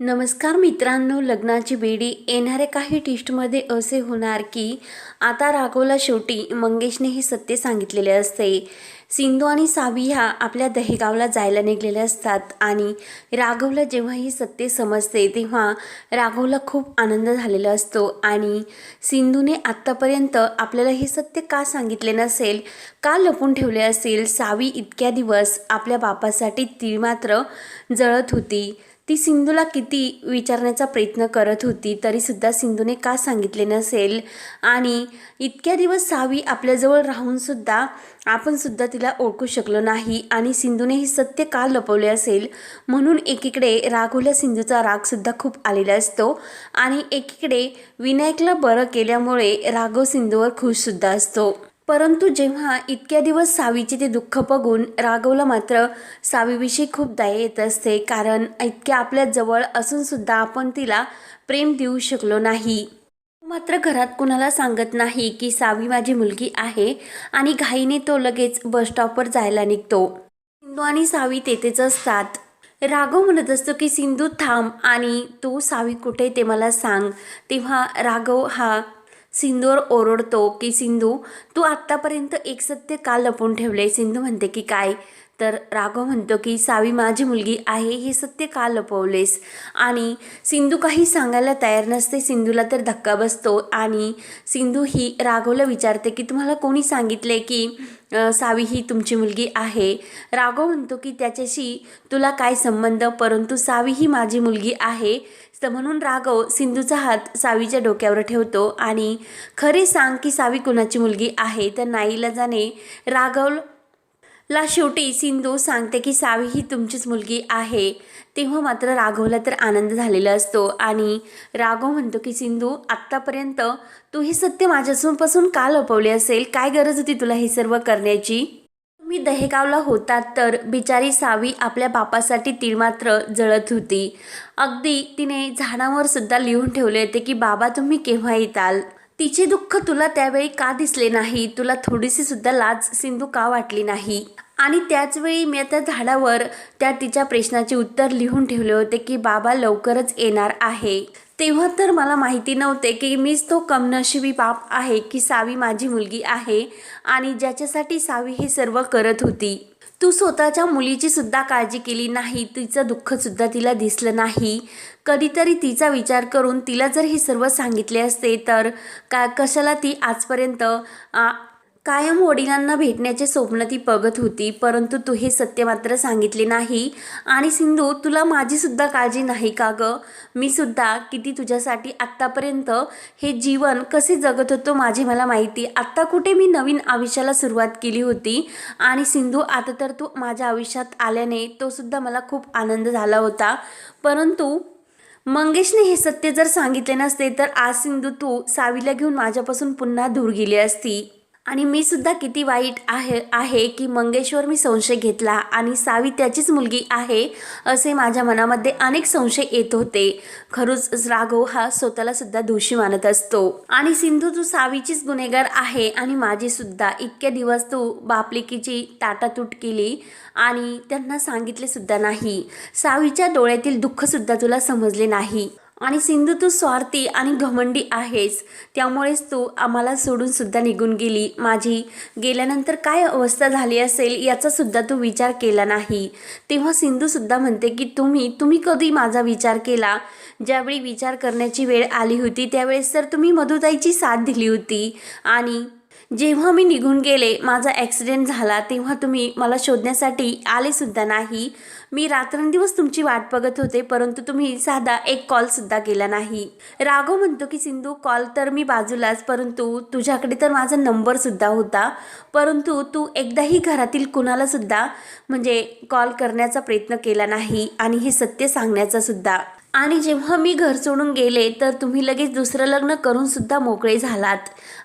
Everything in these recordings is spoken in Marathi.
नमस्कार मित्रांनो लग्नाची बेडी येणाऱ्या काही टेस्टमध्ये असे होणार की आता राघवला शेवटी मंगेशने हे सत्य सांगितलेले असते. सिंधू आणि सावी ह्या आपल्या दहेगावला जायला निघलेल्या असतात आणि राघवला जेव्हा ही सत्य समजते तेव्हा राघवला खूप आनंद झालेला असतो आणि सिंधूने आत्तापर्यंत आपल्याला हे सत्य का सांगितले नसेल का लपून ठेवले असेल सावी इतक्या दिवस आपल्या बापासाठी ती मात्र जळत होती. ती सिंधूला किती विचारण्याचा प्रयत्न करत होती तरीसुद्धा सिंधूने का सांगितले नसेल? आणि इतक्या दिवस सावी आपल्याजवळ राहूनसुद्धा आपणसुद्धा तिला ओळखू शकलो नाही आणि सिंधूने हे सत्य का लपवले असेल? म्हणून एकीकडे राघवला सिंधूचा रागसुद्धा खूप आलेला असतो आणि एकीकडे विनायकला बरं केल्यामुळे राघव सिंधूवर खुशसुद्धा असतो. परंतु जेव्हा इतक्या दिवस सावीचे ते दुःख बघून राघवला मात्र सावीविषयी खूप दया येत असते. कारण इतक्या आपल्या जवळ असून सुद्धा आपण तिला प्रेम देऊ शकलो नाही. मात्र घरात कुणाला सांगत नाही की सावी माझी मुलगी आहे आणि घाईने तो लगेच बस स्टॉपवर जायला निघतो. सिंधू आणि सावी तेथेच असतात. राघव म्हणत असतो की सिंधू थांब आणि तू सावी कुठे ते मला सांग. तेव्हा राघव हा सिंधूवर ओरडतो की सिंधू तू आत्तापर्यंत एक सत्य का लपून ठेवले सिंधू म्हणते की काय? तर राघव म्हणतो की सावी माझी मुलगी आहे हे सत्य का लपवलेस? आणि सिंधू काही सांगायला तयार नसते सिंधूला तर धक्का बसतो. आणि सिंधू ही राघवला विचारते की तुम्हाला कोणी सांगितले की सावी ही तुमची मुलगी आहे? राघव म्हणतो की त्याच्याशी तुला काय संबंध? परंतु सावी ही माझी मुलगी आहे. तर म्हणून राघव सिंधूचा हात सावीच्या डोक्यावर ठेवतो आणि खरे सांग की सावी कुणाची मुलगी आहे? तर नाईला जाणे राघव ला शेवटी सिंधू सांगते की सावी ही तुमचीच मुलगी आहे. तेव्हा मात्र राघवला तर आनंद झालेला असतो आणि राघव म्हणतो की सिंधू आत्तापर्यंत तू हे सत्य माझ्यापासून का लपवले असेल? काय गरज होती तुला हे सर्व करण्याची? मी दहेगावला होतात तर बिचारी सावी आपल्या बापासाठी ती मात्र जळत होती. अगदी तिने झाडावर सुद्धा लिहून ठेवले होते की बाबा तुम्ही केव्हा येताल? तिचे दुःख तुला त्यावेळी का दिसले नाही? तुला थोडीशी सुद्धा लाज सिंधू का वाटली नाही? आणि त्याचवेळी मी त्या झाडावर त्या तिच्या प्रश्नाचे उत्तर लिहून ठेवले होते की बाबा लवकरच येणार आहे. तेव्हा तर मला माहिती नव्हते की मीच तो कमनशिबी बाप आहे की सावी माझी मुलगी आहे आणि ज्याच्यासाठी सावी हे सर्व करत होती. तू स्वतःच्या मुलीची सुद्धा काळजी केली नाही तिचं दुःखसुद्धा तिला दिसलं नाही. कधीतरी तिचा विचार करून तिला जर हे सर्व सांगितले असते तर का कशाला ती आजपर्यंत कायम वडिलांना भेटण्याचे स्वप्न ती बघत होती परंतु तू हे सत्य मात्र सांगितले नाही. आणि सिंधू तुला माझीसुद्धा काळजी नाही का गं? मी सुद्धा किती तुझ्यासाठी आत्तापर्यंत हे जीवन कसे जगत होतो माझी मला माहिती. आत्ता कुठे मी नवीन आयुष्याला सुरुवात केली होती? आणि सिंधू आता तर तू माझ्या आयुष्यात आल्याने तो सुद्धा मला खूप आनंद झाला होता. परंतु मंगेशने हे सत्य जर सांगितले नसते तर आज सिंधू तू सावीला घेऊन माझ्यापासून पुन्हा दूर गेली असती. आणि मी सुद्धा किती वाईट आहे आहे की मंगेशवर मी संशय घेतला आणि सावी त्याचीच मुलगी आहे असे माझ्या मनामध्ये अनेक संशय येत होते. खरंच राघव हा स्वतःला सुद्धा दोषी मानत असतो. आणि सिंधू तू सावीचीच गुन्हेगार आहे आणि माझी सुद्धा. इतके दिवस तू बापलिकीची ताटातूट केली आणि त्यांना सांगितले सुद्धा नाही. सावीच्या डोळ्यातील दुःख सुद्धा तुला समजले नाही. आणि सिंधू तू स्वार्थी आणि घमंडी आहेस. त्यामुळेच तू आम्हाला सोडूनसुद्धा निघून गेली. माझी गेल्यानंतर काय अवस्था झाली असेल याचासुद्धा तू विचार केला नाही. तेव्हा सिंधूसुद्धा म्हणते की तुम्ही तुम्ही कधी माझा विचार केला? ज्यावेळी विचार करण्याची वेळ आली होती त्यावेळेस तर तुम्ही मधुताईची साथ दिली होती. आणि जेव्हा मी निघून गेले माझा ॲक्सिडेंट झाला तेव्हा तुम्ही मला शोधण्यासाठी आलेसुद्धा नाही. मी रात्रंदिवस तुमची वाट बघत होते परंतु तुम्ही साधा एक कॉलसुद्धा केला नाही. राघव म्हणतो की सिंधू कॉल तर मी बाजूलाच परंतु तुझ्याकडे तर माझा नंबरसुद्धा होता. परंतु तू एकदाही घरातील कुणालासुद्धा म्हणजे कॉल करण्याचा प्रयत्न केला नाही आणि हे सत्य सांगण्याचा सुद्धा. आणि जेव्हा मी घर सोडून गेले तर तुम्ही लगेच दुसरं लग्न करूनसुद्धा मोकळे झालात.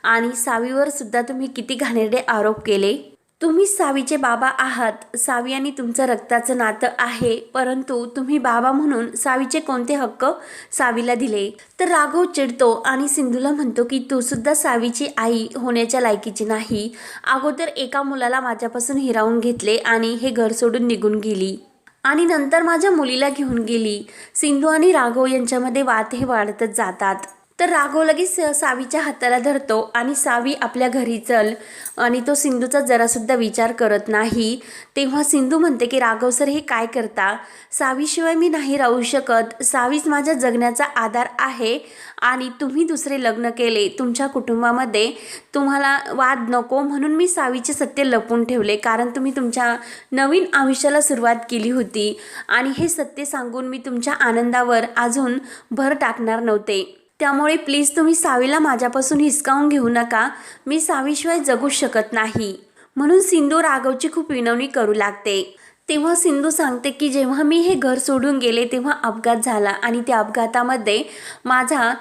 आणि सावीवर सुद्धा तुम्ही किती घाणेरडे आरोप केले? तुम्ही सावीचे बाबा आहात. सावी आणि तुमचं रक्ताचं नातं आहे. परंतु तुम्ही बाबा म्हणून सावीचे कोणते हक्क सावीला दिले? तर राघव चिडतो आणि सिंधूला म्हणतो की तू सुद्धा सावीची आई होण्याच्या लायकीची नाही. अगोदर एका मुलाला माझ्यापासून हिरावून घेतले आणि हे घर सोडून निघून गेली. आणि नंतर माझ्या मुलीला घेऊन गेली. सिंधू आणि राघव यांच्यामध्ये वाद हे वाढतच जातात. तर राघव लगेच सावीच्या हाताला धरतो आणि सावी आपल्या घरी चल. आणि तो सिंधूचा जरासुद्धा विचार करत नाही. तेव्हा सिंधू म्हणते की राघव सर हे काय करता? सावीशिवाय मी नाही राहू शकत. सावीच माझ्या जगण्याचा आधार आहे आणि तुम्ही दुसरे लग्न केले. तुमच्या कुटुंबामध्ये तुम्हाला वाद नको म्हणून मी सावीचे सत्य लपून ठेवले. कारण तुम्ही तुमच्या नवीन आयुष्याला सुरुवात केली होती आणि हे सत्य सांगून मी तुमच्या आनंदावर अजून भर टाकणार नव्हते. त्यामुळे प्लीज तुम्ही सावीला माझ्यापासून हिसकावून घेऊ नका. मी सावीशिवाय जगूच शकत नाही. म्हणून सिंधू राघवची खूप विनवणी करू लागते. तेव्हा सिंधू सांगते की जेव्हा मी हे घर सोडून गेले तेव्हा अपघात झाला आणि त्या अपघातामध्ये माझा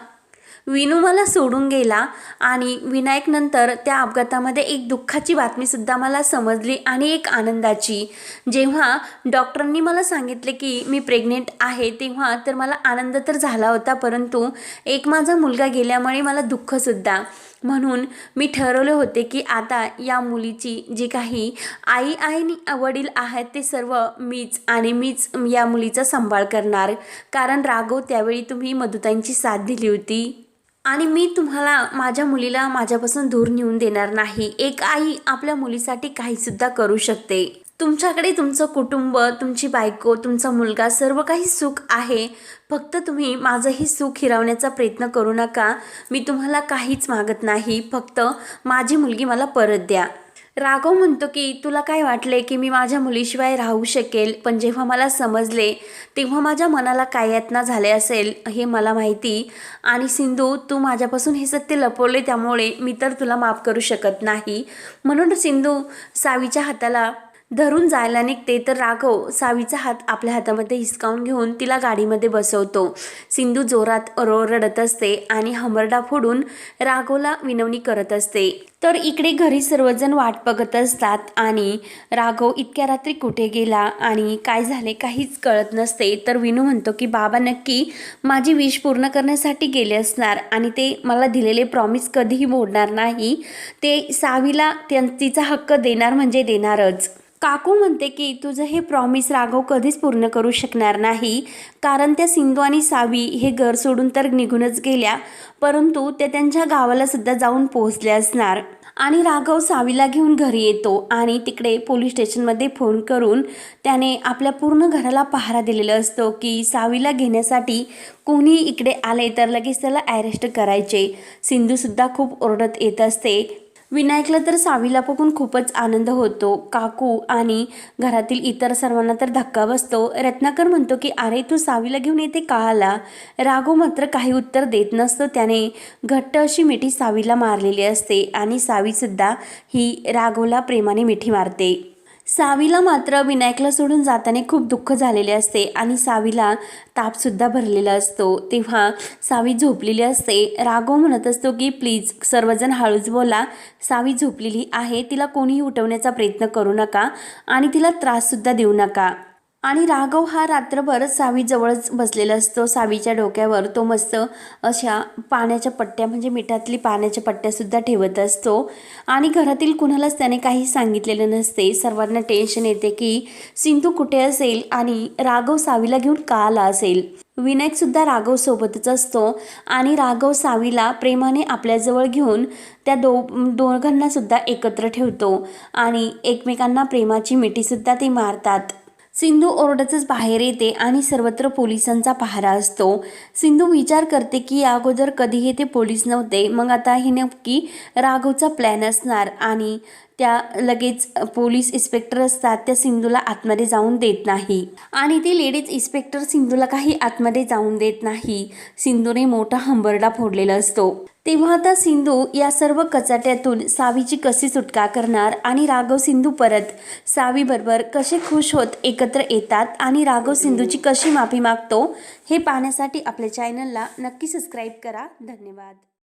विनू मला सोडून गेला आणि विनायकनंतर त्या अपघातामध्ये एक दुःखाची बातमीसुद्धा मला समजली आणि एक आनंदाची. जेव्हा डॉक्टरांनी मला सांगितले की मी प्रेग्नेंट आहे तेव्हा तर मला आनंद तर झाला होता परंतु एक माझा मुलगा गेल्यामुळे मला दुःखसुद्धा. म्हणून मी ठरवले होते की आता या मुलीची जी काही आई आणि वडील आहेत ते सर्व मीच आणि मीच या मुलीचा सांभाळ करणार. कारण राघव त्यावेळी तुम्ही मधुताईंची साथ दिली होती. आणि मी तुम्हाला माझ्या मुलीला माझ्यापासून दूर नेऊन देणार नाही. एक आई आपल्या मुलीसाठी काहीसुद्धा करू शकते. तुमच्याकडे तुमचं कुटुंब तुमची बायको तुमचा मुलगा सर्व काही सुख आहे. फक्त तुम्ही माझंही सुख हिरावण्याचा प्रयत्न करू नका. मी तुम्हाला काहीच मागत नाही. फक्त माझी मुलगी मला परत द्या. राघव म्हणतो की तुला काय वाटले की मी माझ्या मुलीशिवाय राहू शकेल? पण जेव्हा मला समजले तेव्हा माझ्या मनाला काय यातना झाले असेल हे मला माहिती. आणि सिंधू तू माझ्यापासून हे सत्य लपवले त्यामुळे मी तर तुला माफ करू शकत नाही. म्हणून सिंधू सावीच्या हाताला धरून जायला निघते तर राघव सावीचा हात आपल्या हातामध्ये हिसकावून घेऊन तिला गाडीमध्ये बसवतो. सिंधू जोरात रडत असते आणि हमरडा फोडून राघवला विनवणी करत असते. तर इकडे घरी सर्वजण वाट बघत असतात आणि राघव इतक्या रात्री कुठे गेला आणि काय झाले काहीच कळत नसते. तर विनू म्हणतो की बाबा नक्की माझी विश पूर्ण करण्यासाठी गेले असणार आणि ते मला दिलेले प्रॉमिस कधीही मोडणार नाही. ते सावीला त्यां तिचा हक्क देणार म्हणजे देणारच. काकू म्हणते की तुझं हे प्रॉमिस राघव कधीच पूर्ण करू शकणार नाही. कारण त्या सिंधू आणि सावी हे घर सोडून तर निघूनच गेल्या. परंतु त्या त्यांच्या गावाला सुद्धा जाऊन पोहोचल्या असणार. आणि राघव सावीला घेऊन घरी येतो आणि तिकडे पोलीस स्टेशनमध्ये फोन करून त्याने आपल्या पूर्ण घराला पहारा दिलेला असतो की सावीला घेण्यासाठी कोणी इकडे आले तर लगेच त्याला अरेस्ट करायचे. सिंधूसुद्धा खूप ओरडत येत असते. विनायकला तर सावीला बघून खूपच आनंद होतो. काकू आणि घरातील इतर सर्वांना तर धक्का बसतो. रत्नाकर म्हणतो की अरे तू सावीला घेऊन येते का आला? राघव मात्र काही उत्तर देत नसतो. त्याने घट्ट अशी मिठी सावीला मारलेली असते आणि सावीसुद्धा ही राघवला प्रेमाने मिठी मारते. सावीला मात्र विनायकला सोडून जाताना खूप दुःख झालेले असते आणि सावीला तापसुद्धा भरलेला असतो. तेव्हा सावी झोपलेली असते. राघव म्हणत असतो की प्लीज सर्वजण हळूच बोला. सावी झोपलेली आहे. तिला कोणीही उठवण्याचा प्रयत्न करू नका आणि तिला त्राससुद्धा देऊ नका. आणि राघव हा रात्रभर सावीजवळच बसलेला असतो. सावीच्या डोक्यावर तो मस्त अशा पाण्याच्या पट्ट्या म्हणजे मिठातली पाण्याच्या पट्ट्यासुद्धा ठेवत असतो. आणि घरातील कुणालाच त्याने काही सांगितलेलं नसते. सर्वांना टेन्शन येते की सिंधू कुठे असेल आणि राघव सावीला घेऊन का आला असेल? विनायकसुद्धा राघव सोबतच असतो आणि राघव सावीला प्रेमाने आपल्याजवळ घेऊन त्या दो दोघांनासुद्धा एकत्र ठेवतो. आणि एकमेकांना प्रेमाची मिठीसुद्धा ते मारतात. सिंधू ओरडतच बाहेर येते आणि सर्वत्र पोलिसांचा पहारा असतो. सिंधू विचार करते की या अगोदर कधीही ते पोलीस नव्हते. मग आता हे नक्की राघवचा प्लॅन असणार आणि त्या लगेच पोलीस इन्स्पेक्टर असतात त्या सिंधूला आतमध्ये जाऊन देत नाही. आणि ते लेडीज इन्स्पेक्टर सिंधूला काही आतमध्ये जाऊन देत नाही. सिंधूने मोठा हंबरडा फोडलेला असतो. तेव्हा आता सिंधू या सर्व कचाट्यातून सावीची कशी सुटका करणार आणि राघव सिंधू परत. सावीबरोबर कसे खुश होत एकत्र येतात आणि राघव सिंधूची कशी माफी मागतो हे पाहण्यासाठी आपल्या चॅनलला नक्की सबस्क्राईब करा. धन्यवाद.